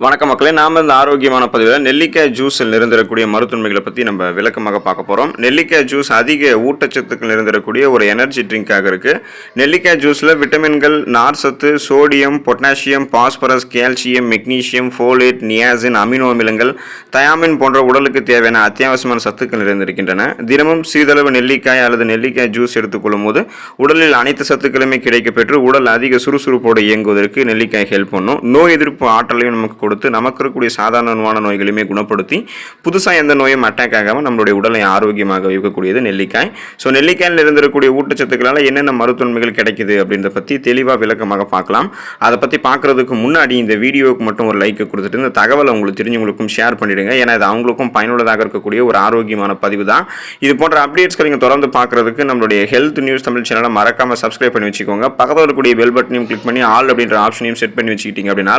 வணக்கம் மக்களே நாம் இந்த ஆரோக்கியமான பதிவில் நெல்லிக்காய் ஜூஸில் நிறைந்திருக்கக்கூடிய மருத்துவமைகளை பற்றி நம்ம விளக்கமாக பார்க்க போகிறோம் நெல்லிக்காய் ஜூஸ் அதிக ஊட்டச்சத்துக்கள் நிறைந்திருக்கக்கூடிய ஒரு எனர்ஜி ட்ரிங்காக இருக்குது நெல்லிக்காய் ஜூஸில் விட்டமின்கள் நார்சத்து sodium potassium phosphorus calcium magnesium folate niacin amino அமிலங்கள் தயாமின் போன்ற உடலுக்கு தேவையான அத்தியாவசியமான சத்துக்கள் இருந்திருக்கின்றன தினமும் சிறிதளவு நெல்லிக்காய் அல்லது நெல்லிக்காய் ஜூஸ் எடுத்துக்கொள்ளும் போது உடலில் அனைத்து சத்துக்களுமே கிடைக்கப்பெற்று உடல் அதிக சுறுசுறுப்போடு இயங்குவதற்கு நெல்லிக்காய் ஹெல்ப் பண்ணும். நோய் எதிர்ப்பு ஆற்றலையும் நமக்கு கொடுத்து நமக்கு இருக்கக்கூடிய சாதாரணமான நோய்களையுமே குணப்படுத்தி புதுசாக எந்த நோயும் அட்டாக் ஆகாமல் நம்மளுடைய உடலை ஆரோக்கியமாக வைக்கக்கூடியது நெல்லிக்காய். ஸோ நெல்லிக்காயில் இருந்திருக்கக்கூடிய ஊட்டச்சத்துக்களால் என்னென்ன மருத்துவன்மைகள் கிடைக்குது அப்படின்றத பற்றி தெளிவாக விளக்கமாக பார்க்கலாம். அதை பற்றி பார்க்குறதுக்கு முன்னாடி இந்த வீடியோவுக்கு மட்டும் ஒரு லைக் கொடுத்துட்டு இந்த தகவலை உங்களுக்கு தெரிஞ்சவங்களுக்கும் ஷேர் பண்ணிடுங்க. ஏன்னா இது அவங்களுக்கும் பயனுள்ளதாக இருக்கக்கூடிய ஒரு ஆரோக்கியமான பதிவு தான். இது போன்ற அப்டேட்ஸ்களை நீங்கள் தொடர்ந்து பார்க்குறதுக்கு நம்மளுடைய ஹெல்த் நியூஸ் தமிழ் சேனலை மறக்காமல் சப்ஸ்கிரைப் பண்ணி வச்சுக்கோங்க. பக்கத்தில் இருக்கக்கூடிய பெல் பட்டனையும் கிளிக் பண்ணி ஆல் அப்படின்ற ஆப்ஷனையும் செட் பண்ணி வச்சுக்கிட்டீங்க அப்படின்னா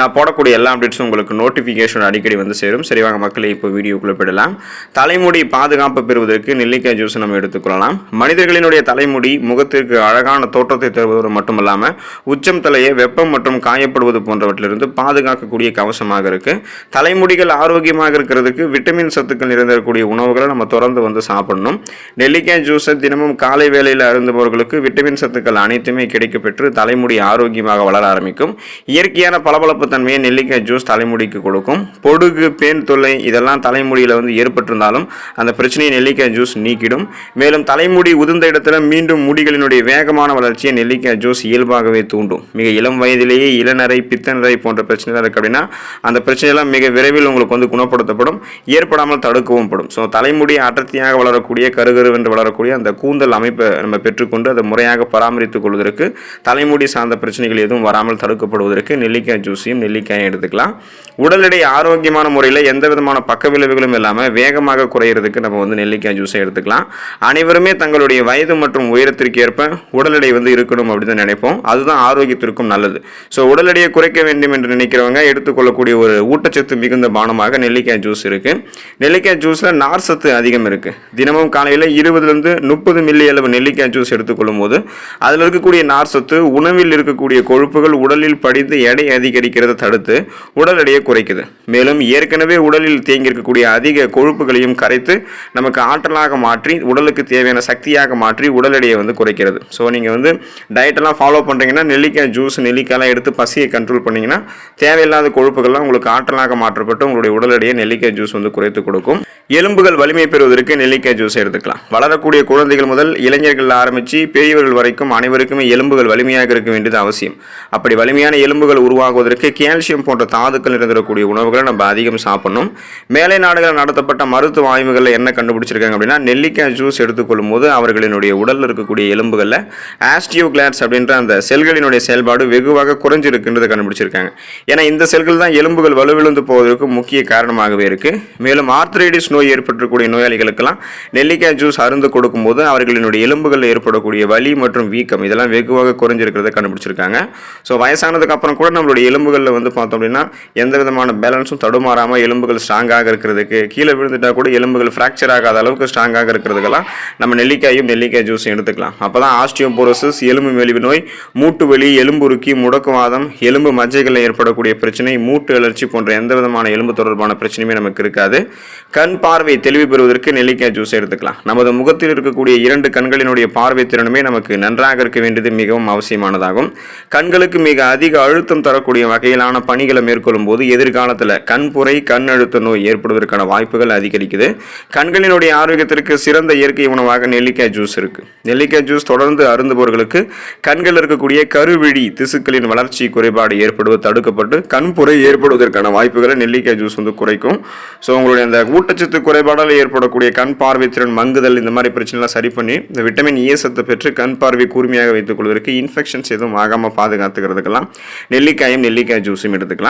நான் போடக்கூடிய எல்லா அப்டேட்ஸும் உங்களுக்கு நோட்டிஃபிகேஷன் அடிக்கடி வந்து சேரும். சரி வாங்க இப்போ வீடியோக்குள்ளே போயிடலாம். தலைமுடி பாதுகாப்பு பெறுவதற்கு நெல்லிக்காய் ஜூஸ் நம்ம எடுத்துக்கொள்ளலாம். மனிதர்களினுடைய தலைமுடி முகத்திற்கு அழகான தோற்றத்தை தருவதோடு மட்டுமல்லாமல் உச்சம் தலையை வெப்பம் மற்றும் காயப்படுவது போன்றவற்றிலிருந்து பாதுகாக்கக்கூடிய கவசமாக இருக்கு. தலைமுடிகள் ஆரோக்கியமாக இருக்கிறதுக்கு விட்டமின் சத்துக்கள் நிறைந்திருக்கக்கூடிய உணவுகளை நம்ம தொடர்ந்து வந்து சாப்பிடணும். நெல்லிக்காய் ஜூஸை தினமும் காலை வேளையில் அருந்துபவர்களுக்கு விட்டமின் சத்துக்கள் அனைத்துமே கிடைக்கப்பெற்று தலைமுடி ஆரோக்கியமாக வளர ஆரம்பிக்கும். இயற்கையான பளபளப்பு தன்மையை நெல்லிக்காய் ஜூஸ் தலைமுடிக்கு கொடுக்கும். பொடுகு பேன் தொல்லை இதெல்லாம் தலைமுடியில் வந்து ஏற்பட்டிருந்தாலும் அந்த பிரச்சனையை நெல்லிக்காய் ஜூஸ் நீக்கிடும். மேலும் தலைமுடி உதிர்ந்த இடத்துல மீண்டும் முடிகளினுடைய வேகமான வளர்ச்சியை நெல்லிக்காய் ஜூஸ் இயல்பாகவே தூண்டும். மிக இளம் வயதிலேயே இளநரை பித்தநரை போன்ற பிரச்சனைகள் இருக்கு அப்படின்னா அந்த பிரச்சனையெல்லாம் மிக விரைவில் உங்களுக்கு வந்து குணப்படுத்தப்படும். ஏற்படாமல் தடுக்கவும் படும். ஸோ தலைமுடி அடர்த்தியாக வளரக்கூடிய கருகருவென்று வளரக்கூடிய அந்த கூந்தல் அமைப்பை நம்ம பெற்றுக்கொண்டு அதை முறையாக பராமரித்துக் கொள்வதற்கு தலைமுடி சார்ந்த பிரச்சனைகள் எதுவும் வராமல் தடுக்கப்படுவதற்கு நெல்லிக்காய் ஜூஸையும் நெல்லிக்காயும் எடுத்துக்கலாம். உடல் எடை ஆரோக்கியமான முறையில் எந்த விதமான பக்க விளைவுகளும் இல்லாமல் வேகமாக குறையிறதுக்கு நம்ம வந்து நெல்லிக்காய் ஜூஸை எடுத்துக்கலாம். அனைவருமே தங்களுடைய வயது மற்றும் உயரத்திற்கு ஏற்ப உடல் எடை வந்து இருக்கணும் அப்படின்னு தான் நினைப்போம். அதுதான் ஆரோக்கியத்திற்கும் நல்லது. ஸோ உடல் எடையை குறைக்க வேண்டும் என்று நினைக்கிறவங்க எடுத்துக்கொள்ளக்கூடிய ஒரு ஊட்டச்சத்து மிகுந்த பானமாக நெல்லிக்காய் ஜூஸ் இருக்குது நெல்லிக்காய் ஜூஸில் நார் சத்து அதிகம் இருக்குது தினமும் காலையில் இருபதுலேருந்து முப்பது மில்லி அளவு நெல்லிக்காய் ஜூஸ் எடுத்துக்கொள்ளும் போது அதில் இருக்கக்கூடிய நார் சத்து உணவில் இருக்கக்கூடிய கொழுப்புகள் உடலில் படிந்து எடை அதிகரிக்கிறதை தடுத்து உடல் எடையை குறைக்குது. மேலும் ஏற்கனவே உடலில் தேங்கி இருக்கக்கூடிய அதிக கொழுப்புகளையும் கரைத்து நமக்கு ஆற்றலாக மாற்றி உடலுக்கு தேவையான சக்தியாக மாற்றி உடல் எடையை வந்து குறைக்கிறது. ஸோ நீங்கள் வந்து டயட்டெல்லாம் ஃபாலோ பண்ணுறீங்கன்னா நெல்லிக்காய் ஜூஸ் நெல்லிக்காயெல்லாம் எடுத்து பசியை கண்ட்ரோல் பண்ணிங்கன்னா தேவையில்லாத கொழுப்புகள்லாம் உங்களுக்கு ஆற்றலாக மாற்றப்பட்டு உங்களுடைய உடல் எடையை நெல்லிக்காய் ஜூஸ் வந்து குறைத்து கொடுக்கும். எலும்புகள் வலிமை பெறுவதற்கு நெல்லிக்காய் ஜூஸ் எடுத்துக்கலாம். வளரக்கூடிய குழந்தைகள் முதல் இளைஞர்கள் ஆரம்பித்து பெரியவர்கள் வரைக்கும் அனைவருக்குமே எலும்புகள் வலிமையாக இருக்க வேண்டியது அவசியம். அப்படி வலிமையான எலும்புகள் உருவாகுவதற்கு கால்சியம் போன்ற தாதுக்கள் இருந்திருக்கக்கூடிய உணவுகளை நம்ம அதிகம் சாப்பிடணும். மேலை நாடுகளில் நடத்தப்பட்ட மருத்துவ ஆய்வுகளில் என்ன கண்டுபிடிச்சிருக்காங்க அப்படின்னா நெல்லிக்காய் ஜூஸ் எடுத்துக்கொள்ளும் போது அவர்களினுடைய உடலில் இருக்கக்கூடிய எலும்புகளில் ஆஸ்டியோகிளாட்ஸ் அப்படின்ற அந்த செல்களினுடைய செயல்பாடு வெகுவாக குறைஞ்சிருக்குன்றதை கண்டுபிடிச்சிருக்காங்க. ஏன்னா இந்த செல்கள் தான் எலும்புகள் வலுவிழுந்து போவதற்கு முக்கிய காரணமாகவே இருக்குது மேலும் ஆர்த்ரைடிஸ் நோய் ஏற்பட்டிருக்கக்கூடிய நோயாளிகளுக்கெல்லாம் நெல்லிக்காய் ஜூஸ் அருந்து கொடுக்கும்போது அவர்களினுடைய எலும்புகளில் ஏற்படக்கூடிய வலி மற்றும் வீக்கம் இதெல்லாம் வெகுவாக குறைஞ்சிருக்கிறத கண்டுபிடிச்சிருக்காங்க. ஸோ வயசானதுக்கு அப்புறம் கூட நம்மளுடைய எலும்புகளில் வந்து பார்த்தோம் அப்படின்னா அப்படின்னா எந்த விதமான பேலன்ஸும் தடுமாறாமல் எலும்புகள் ஸ்ட்ராங்காக இருக்கிறதுக்கு கீழே விழுந்துட்டால் கூட எலும்புகள் ஃப்ராக்சர் ஆகாத அளவுக்கு ஸ்ட்ராங்காக இருக்கிறதுக்கெல்லாம் நம்ம நெல்லிக்காயும் நெல்லிக்காய் ஜூஸும் எடுத்துக்கலாம். அப்போ தான் ஆஸ்டியோபோரோசிஸ் எலும்பு மெலிவு நோய் மூட்டு வலி எலும்புருக்கி முடக்குவாதம் எலும்பு மஜ்ஜைகளில் ஏற்படக்கூடிய பிரச்சனை மூட்டு அழற்சி போன்ற எந்த விதமான எலும்பு தொடர்பான பிரச்சனையுமே நமக்கு இருக்காது. கண் பார்வை தெளிவு பெறுவதற்கு நெல்லிக்காய் ஜூஸ் எடுத்துக்கலாம். நமது முகத்தில் இருக்கக்கூடிய இரண்டு கண்களினுடைய பார்வை திறனுமே நமக்கு நன்றாக இருக்க வேண்டியது மிகவும் அவசியமானதாகும். கண்களுக்கு மிக அதிக அழுத்தம் தரக்கூடிய வகையிலான பணிகளை மேற்கொள்ளும் போது எதிர்காலத்தில் கண்புரை கண் அழுத்த நோய் ஏற்படுவதற்கான வாய்ப்புகள் அதிகரிக்குது. கண்களினுடைய ஆரோக்கியத்திற்கு சிறந்த இயற்கை உணவாக நெல்லிக்காய் ஜூஸ் இருக்கு. நெல்லிக்காய் ஜூஸ் தொடர்ந்து அருந்துபவர்களுக்கு கண்களில் இருக்கக்கூடிய கருவிழி திசுக்களின் வளர்ச்சி குறைபாடு ஏற்படுவது தடுக்கப்பட்டு கண்புரை ஏற்படுவதற்கான வாய்ப்புகளை நெல்லிக்காய் ஜூஸ் வந்து குறைக்கும். ஸோ உங்களுடைய அந்த ஊட்டச்சத்து குறைபாடால் ஏற்படக்கூடிய கண் பார்வை திறன் மங்குதல் இந்த மாதிரி பிரச்சனைலாம் சரி பண்ணி இந்த விட்டமின் e ஏ சத்தை பெற்று கண் பார்வை கூர்மையாக வைத்துக் கொள்வதற்கு இன்ஃபெக்ஷன்ஸ் எதுவும் ஆகாமல் பாதுகாத்துக்கிறதுக்கெல்லாம் நெல்லிக்காயும் நெல்லிக்காய் ஜூஸும் எடுத்துக்கலாம்.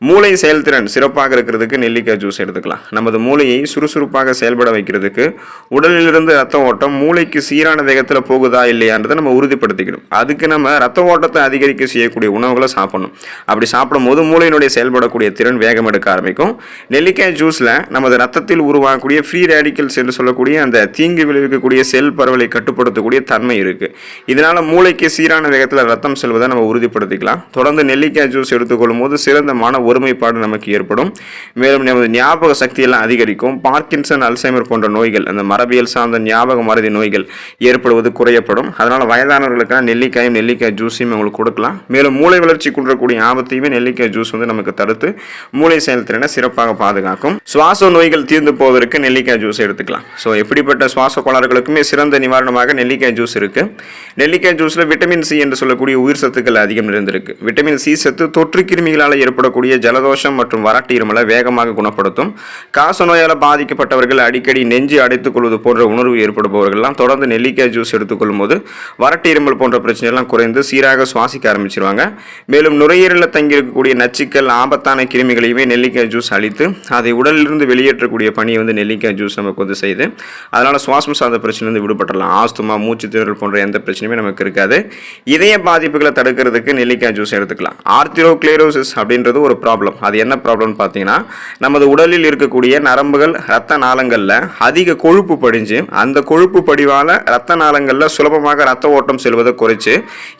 மூளை செயல்திறன் சிறப்பாக இருக்கிறதுக்கு நெல்லிக்காய் ஜூஸ் எடுத்துக்கலாம். நமது மூளையை சுறுசுறுப்பாக செயல்பட வைக்கிறதுக்கு உடலிலிருந்து ரத்த ஓட்டம் மூளைக்கு சீரான வேகத்தில் போகுதா இல்லையான்றதை நம்ம உறுதிப்படுத்திக்கணும். அதுக்கு நம்ம ரத்த ஓட்டத்தை அதிகரிக்க செய்யக்கூடிய உணவுகளை சாப்பிடணும். அப்படி சாப்பிடும்போது மூளையினுடைய செயல்படக்கூடிய திறன் வேகம் எடுக்க ஆரம்பிக்கும். நெல்லிக்காய் ஜூஸில் நமது ரத்தத்தில் உருவாகக்கூடிய ஃப்ரீ ரேடிக்கல்ஸ் என்று சொல்லக்கூடிய அந்த தீங்கு விளைவிக்கக்கூடிய செல் பரவலை கட்டுப்படுத்தக்கூடிய தன்மை இருக்குது இதனால் மூளைக்கு சீரான வேகத்தில் ரத்தம் செல்வதை நம்ம உறுதிப்படுத்திக்கலாம். தொடர்ந்து நெல்லிக்காய் ஜூஸ் எடுத்துக்கொள்ளும் போது சிறந்த மன ஒருமைப்பாடு நமக்கு ஏற்படும். மேலும் நமது ஞாபக சக்தியெல்லாம் அதிகரிக்கும். பார்க்கின்சன் அல்சைமர் போன்ற நோய்கள் அந்த மரபியல் சார்ந்த ஞாபக மருதி நோய்கள் ஏற்படுவது குறையப்படும். அதனால் வயதானவர்களுக்கான நெல்லிக்காயும் நெல்லிக்காய் ஜூஸையும் உங்களுக்கு கொடுக்கலாம். மேலும் மூளை வளர்ச்சி குன்றக்கூடிய ஆபத்தையுமே நெல்லிக்காய் ஜூஸ் வந்து நமக்கு தடுத்து மூளை செயல்திறனை சிறப்பாக பாதுகாக்கும். சுவாச நோய்கள் தீர்ந்து போவதற்கு நெல்லிக்காய் ஜூஸ் எடுத்துக்கலாம். ஸோ எப்படிப்பட்ட சுவாச கோளாறுகளுக்குமே சிறந்த நிவாரணமாக நெல்லிக்காய் ஜூஸ் இருக்கு. நெல்லிக்காய் ஜூஸில் விட்டமின் சி என்று சொல்லக்கூடிய உயிர் சத்துக்கள் அதிகம் நிறைந்திருக்கு. விட்டமின் சி சத்து தொற்று கிருமிகளால் ஏற்படக்கூடிய ஜலதோஷம் மற்றும் வறட்டு இருமலை வேகமாக குணப்படுத்தும். காச நோயால் பாதிக்கப்பட்டவர்கள் அடிக்கடி நெஞ்சு அடைத்துக் கொள்வது போன்ற உணர்வு ஏற்படுபவர்கள்லாம் தொடர்ந்து நெல்லிக்காய் ஜூஸ் எடுத்துக்கொள்ளும் போது வறட்டு இருமல் போன்ற பிரச்சனையெல்லாம் குறைந்து சீராக சுவாசிக்க ஆரம்பிச்சிருவாங்க. மேலும் நுரையீரலில் தங்கியிருக்கக்கூடிய நச்சுக்கள் ஆபத்தான கிருமிகளையுமே நெல்லிக்காய் ஜூஸ் அழித்து அதை உடலிலிருந்து வெளியேற்றக்கூடிய பணியை வந்து நெல்லிக்காய் ஜூஸ் நமக்கு வந்து செய்து அதனால் சுவாசம் சார்ந்த வந்து விடுபடலாம் ஆஸ்துமா மூச்சு திணறல் போன்ற எந்த பிரச்சனையுமே நமக்கு இருக்காது. இதய பாதிப்புகளை தடுக்கிறதுக்கு நெல்லிக்காய் ஜூஸ் எடுத்துக்கலாம். ஆர்த்திரோக்ளேரோசிஸ் அப்படின்றது ஒரு ப்ராப்ளம் அது என்ன ப்ராப்ளம்னு பார்த்தீங்கன்னா நமது உடலில் இருக்கக்கூடிய நரம்புகள் ரத்த நாளங்களில் அதிக கொழுப்பு படிஞ்சு அந்த கொழுப்பு படிவால் ரத்த நாளங்களில் சுலபமாக ரத்த ஓட்டம் செல்வதை குறைச்சு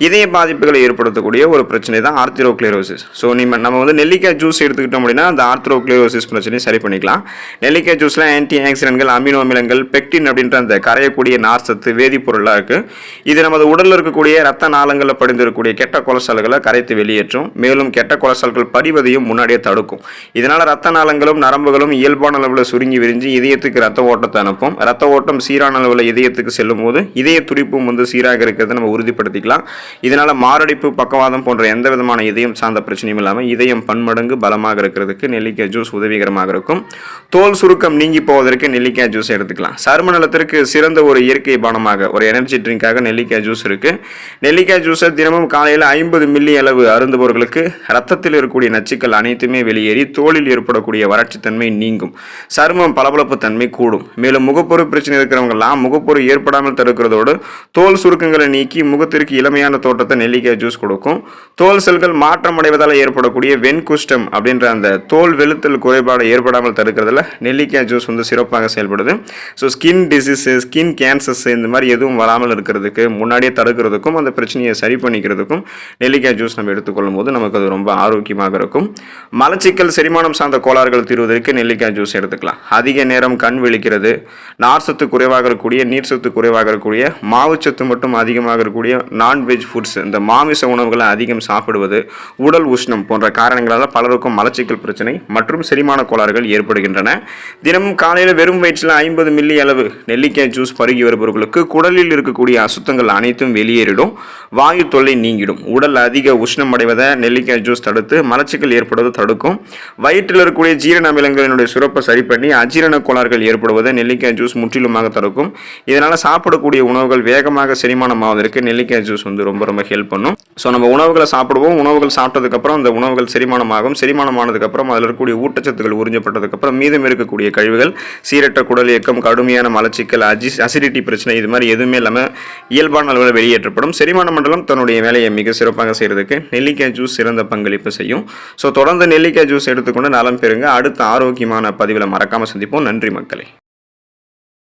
இதய பாதிப்புகளை ஏற்படுத்தக்கூடிய ஒரு பிரச்சனை தான் ஆர்த்திரோக்ளியரோசிஸ் ஸோ நம்ம நம்ம வந்து நெல்லிக்காய் ஜூஸ் எடுத்துக்கிட்டோம் அப்படின்னா அந்த ஆர்த்திரோக்ளியரோசிஸ் பிரச்சனையை சரி பண்ணிக்கலாம். நெல்லிக்காய் ஜூஸில் ஆன்டி ஆக்சிடென்ட்கள் அமினோ அமிலங்கள் பெக்டின் அப்படின்ற அந்த கரையக்கூடிய நார்சத்து வேதிப்பொருளாக இருக்குது இது நமது உடலில் இருக்கக்கூடிய ரத்த நாளங்களில் படிந்திருக்கக்கூடிய கெட்ட கொலஸ்ட்ரால்களை கரைத்து வெளியேற்றும். மேலும் கெட்ட கொலஸ்ட்ரால்கள் படிவதையும் முன்னாடியே தடுக்கும். இதனால் ரத்த நாளங்களும் நரம்புகளும் இயல்பான அளவில் சுருங்கி விரிஞ்சு இதயத்துக்கு ரத்த ஓட்டத்தை அனுப்பும். ரத்த ஓட்டம் சீரான அளவில் இதயத்துக்கு செல்லும் போது இதய துடிப்பும் வந்து சீராக இருக்கிறத நம்ம உறுதிப்படுத்திக்கலாம். இதனால் மாரடைப்பு பக்கவாதம் போன்ற எந்த விதமான இதயம் சார்ந்த பிரச்சனையும் இல்லாமல் இதயம் பன்மடங்கு பலமாக இருக்கிறதுக்கு நெல்லிக்காய் ஜூஸ் உதவிகரமாக இருக்கும். தோல் சுருக்கம் நீங்கி போவதற்கு நெல்லிக்காய் ஜூஸ் எடுத்துக்கலாம். சரும நலத்திற்கு சிறந்த ஒரு இயற்கை பானமாக ஒரு எனர்ஜி ட்ரிங்காக நெல்லிக்காய் ஜூஸ் இருக்குது நெல்லிக்காய் ஜூஸை தினமும் காலையில் ஐம்பது மில்லி அளவு அருந்துபவர்களுக்கு ரத்தத்தில் இருக்கக்கூடிய நச்சுக்கள் அனைத்துமே வெளியேறி தோலில் ஏற்படக்கூடிய வறட்சித்தன்மை நீங்கும். சருமம் பளபளப்பு தன்மை கூடும். மேலும் முகப்பொரு பிரச்சனை இருக்கிறவங்கெல்லாம் முகப்பொரு ஏற்படாமல் தடுக்கிறதோடு தோல் சுருக்கங்களை நீக்கி முகத்திற்கு இளமையான தோட்டத்தை நெல்லிக்காய் ஜூஸ் கொடுக்கும். தோல் செல்கள் மாற்றம் அடைவதால் ஏற்படக்கூடிய வெண்குஷ்டம் அப்படின்ற அந்த தோல் வெளுத்தல் குறைபாடு ஏற்படாமல் தடுக்கிறதுல நெல்லிக்காய் ஜூஸ் வந்து சிறப்பாக செயல்படுது. So skin disease skin cancers இந்த மாதிரி எதுவும் வராமல் இருக்கிறதுக்கு முன்னாடியே தடுக்கிறதுக்கும் அந்த பிரச்சனையை சரி பண்ணிக்கிறதுக்கும் நெல்லிக்காய் ஜூஸ் நம்ம எடுத்துக்கொள்ளும் போது நமக்கு அது ரொம்ப ஆரோக்கியமாக இருக்கும். மலச்சிக்கல் செரிமானம் சார்ந்த கோளாறுகள் தீர்வதற்கு நெல்லிக்காய் ஜூஸ் எடுத்துக்கலாம். அதிக நேரம் கண் விழிக்கிறது. நார்சத்து குறைவாக இருக்கக்கூடிய நீர் சத்து குறைவாக இருக்கக்கூடிய மாவுச்சத்து மட்டும் அதிகமாக இருக்கக்கூடிய நான்வெஜ் ஃபுட்ஸ் இந்த மாமிச உணவுகளை அதிகம் சாப்பிடுவது உடல் உஷ்ணம் போன்ற காரணங்களால் பலருக்கும் மலச்சிக்கல் பிரச்சனை மற்றும் செரிமான கோளாறுகள் ஏற்படுகின்றன. தினமும் காலையில் வெறும் வயிற்றில் ஐம்பது மில்லி அளவு நெல்லிக்காய் ஜூஸ் பருகி வருபவர்களுக்கு குடலில் இருக்கக்கூடிய அசுத்தங்கள் அனைத்தும் வெளியேறிடும். வாயு தொல்லை நீங்கிடும். உடல் அதிக உஷ்ணம் அடைவதை நெல்லிக்காய் ஜூஸ் தடுத்து மலச்சிக்கல் ஏற்படுவதை தடுக்கும். வயிற்றில் இருக்கக்கூடிய ஜீரண அமிலங்களினுடைய சுரப்பை சரி பண்ணி அஜீரண கோளாறுகள் ஏற்படுவதை நெல்லிக்காய் ஜூஸ் முற்றிலுமாக தடுக்கும். இதனால் சாப்பிடக்கூடிய உணவுகள் வேகமாக செரிமானம் ஆவதற்கு நெல்லிக்காய் ஜூஸ் வந்து ரொம்ப ரொம்ப ஹெல்ப் பண்ணும். ஸோ நம்ம உணவுகளை சாப்பிடுவோம். உணவுகள் சாப்பிட்டதுக்கப்புறம் அந்த உணவுகள் செரிமானமாகும். செரிமானம் ஆனதுக்கப்புறம் அதில் இருக்கக்கூடிய ஊட்டச்சத்துக்கள் உறிஞ்சப்பட்டதுக்கப்புறம் மீதம் இருக்கக்கூடிய கழிவுகள் சீரற்ற குடல் இயக்கம் கடுமையான மலச்சிக்கல் அஜி அசிடிட்டி பிரச்சனை இது மாதிரி எதுவுமே இல்லாமல் இயல்பான அளவில் வெளியேற்றப்படும். செரிமான மண்டலம் தன்னுடைய வேலையை மிக சிறப்பாக செய்கிறதுக்கு நெல்லிக்காய் ஜூஸ் சிறந்த பங்களிப்பு செய்யும். ஸோ தொடர்ந்து நெல்லிக்காய் ஜூஸ் எடுத்துக்கொண்டு நலம் பெறுங்க. அடுத்த ஆரோக்கியமான பதிவில் மறக்காமல் சந்திப்போம். நன்றி மக்களே.